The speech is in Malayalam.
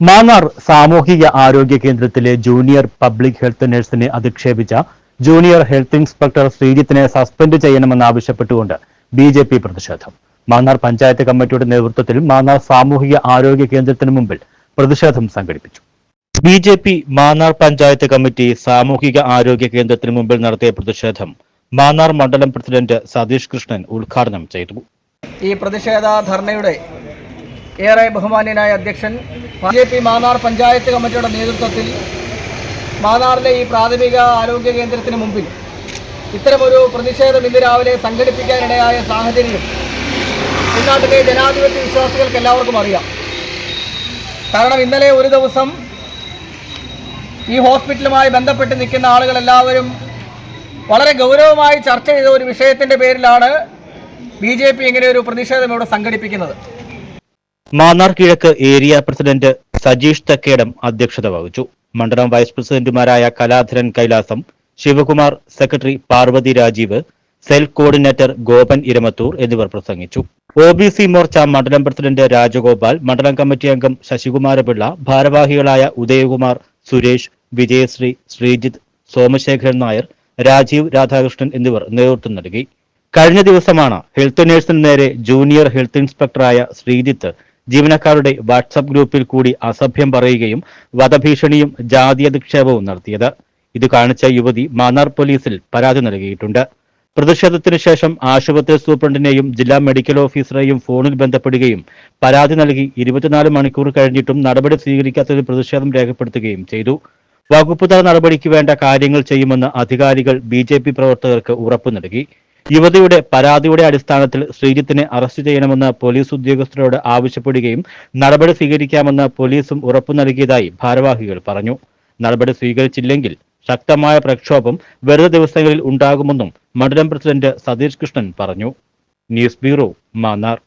മാന്നാർ സാമൂഹിക ആരോഗ്യ കേന്ദ്രത്തിലെ ജൂനിയർ പബ്ലിക് ഹെൽത്ത് നഴ്സിനെ അധിക്ഷേപിച്ച ജൂനിയർ ഹെൽത്ത് ഇൻസ്പെക്ടർ ശ്രീജിത്തിനെ സസ്പെൻഡ് ചെയ്യണമെന്നാവശ്യപ്പെട്ടുകൊണ്ട് ബി ജെ പി പ്രതിഷേധം. മാന്നാർ പഞ്ചായത്ത് കമ്മിറ്റിയുടെ നേതൃത്വത്തിൽ മാന്നാർ സാമൂഹിക ആരോഗ്യ കേന്ദ്രത്തിന് മുമ്പിൽ പ്രതിഷേധം സംഘടിപ്പിച്ചു. B J P Mannar panchayat committee സാമൂഹിക ആരോഗ്യ കേന്ദ്രത്തിന് മുമ്പിൽ നടത്തിയ പ്രതിഷേധം മാന്നാർ മണ്ഡലം പ്രസിഡന്റ് സതീഷ് കൃഷ്ണൻ ഉദ്ഘാടനം ചെയ്തു. ഈ പ്രതിഷേധ ധർണയുടെ ഏറെ ബഹുമാന്യനായ അധ്യക്ഷൻ ജെ പി മാന്നാർ പഞ്ചായത്ത് കമ്മിറ്റിയുടെ നേതൃത്വത്തിൽ മാന്നാറിലെ ഈ പ്രാഥമിക ആരോഗ്യ കേന്ദ്രത്തിന് മുമ്പിൽ ഇത്തരമൊരു പ്രതിഷേധം ഇന്ന് രാവിലെ സംഘടിപ്പിക്കാനിടയായ സാഹചര്യം ഇന്നാട്ടിലെ നാട്ടിലെ ജനാധിപത്യ വിശ്വാസികൾക്ക് എല്ലാവർക്കും അറിയാം. കാരണം ഇന്നലെ ഒരു ദിവസം ഈ ഹോസ്പിറ്റലുമായി ബന്ധപ്പെട്ട് നിൽക്കുന്ന ആളുകളെല്ലാവരും വളരെ ഗൗരവമായി ചർച്ച ചെയ്ത ഒരു വിഷയത്തിന്റെ പേരിലാണ് ബി ജെ പി ഇങ്ങനെ ഒരു പ്രതിഷേധം ഇവിടെ സംഘടിപ്പിക്കുന്നത്. മാന്നാർ കിഴക്ക് ഏരിയ പ്രസിഡന്റ് സജീഷ് തക്കേടം അധ്യക്ഷത വഹിച്ചു. മണ്ഡലം വൈസ് പ്രസിഡന്റുമാരായ Kaladharan Kailasam Sivakumar secretary Parvathy Rajeev cell coordinator Gopan Iramathur എന്നിവർ പ്രസംഗിച്ചു. ഒ ബി സി മോർച്ച മണ്ഡലം പ്രസിഡന്റ് രാജഗോപാൽ മണ്ഡലം കമ്മിറ്റി അംഗം ശശികുമാരപിള്ള ഭാരവാഹികളായ ഉദയകുമാർ സുരേഷ് വിജയശ്രീ ശ്രീജിത്ത് സോമശേഖരൻ നായർ രാജീവ് രാധാകൃഷ്ണൻ എന്നിവർ നേതൃത്വം നൽകി. കഴിഞ്ഞ ദിവസമാണ് ഹെൽത്ത് നേഴ്സിന് നേരെ ജൂനിയർ ഹെൽത്ത് ഇൻസ്പെക്ടറായ ശ്രീജിത്ത് ജീവനക്കാരുടെ വാട്സപ്പ് ഗ്രൂപ്പിൽ കൂടി അസഭ്യം പറയുകയും വധഭീഷണിയും ജാതി അധിക്ഷേപവും നടത്തിയത്. ഇത് കാണിച്ച യുവതി മാന്നാർ പോലീസിൽ പരാതി നൽകിയിട്ടുണ്ട്. പ്രതിഷേധത്തിന് ശേഷം ആശുപത്രി സൂപ്രണ്ടിനെയും ജില്ലാ മെഡിക്കൽ ഓഫീസറെയും ഫോണിൽ ബന്ധപ്പെടുകയും പരാതി നൽകി ഇരുപത്തിനാല് മണിക്കൂർ കഴിഞ്ഞിട്ടും നടപടി സ്വീകരിക്കാത്തതിൽ പ്രതിഷേധം രേഖപ്പെടുത്തുകയും ചെയ്തു. വകുപ്പുതല നടപടിക്ക് വേണ്ട കാര്യങ്ങൾ ചെയ്യുമെന്ന് അധികാരികൾ ബി പ്രവർത്തകർക്ക് ഉറപ്പു നൽകി. യുവതിയുടെ പരാതിയുടെ അടിസ്ഥാനത്തിൽ ശ്രീജിത്തിനെ അറസ്റ്റ് ചെയ്യണമെന്ന് പോലീസ് ഉദ്യോഗസ്ഥരോട് ആവശ്യപ്പെടുകയും നടപടി സ്വീകരിക്കാമെന്ന് പോലീസും ഉറപ്പു നൽകിയതായി ഭാരവാഹികൾ പറഞ്ഞു. നടപടി സ്വീകരിച്ചില്ലെങ്കിൽ ശക്തമായ പ്രക്ഷോഭം വെറുതെ ദിവസങ്ങളിൽ ഉണ്ടാകുമെന്നും മണ്ഡലം പ്രസിഡന്റ് സതീഷ് കൃഷ്ണൻ പറഞ്ഞു. News bureau Mannar.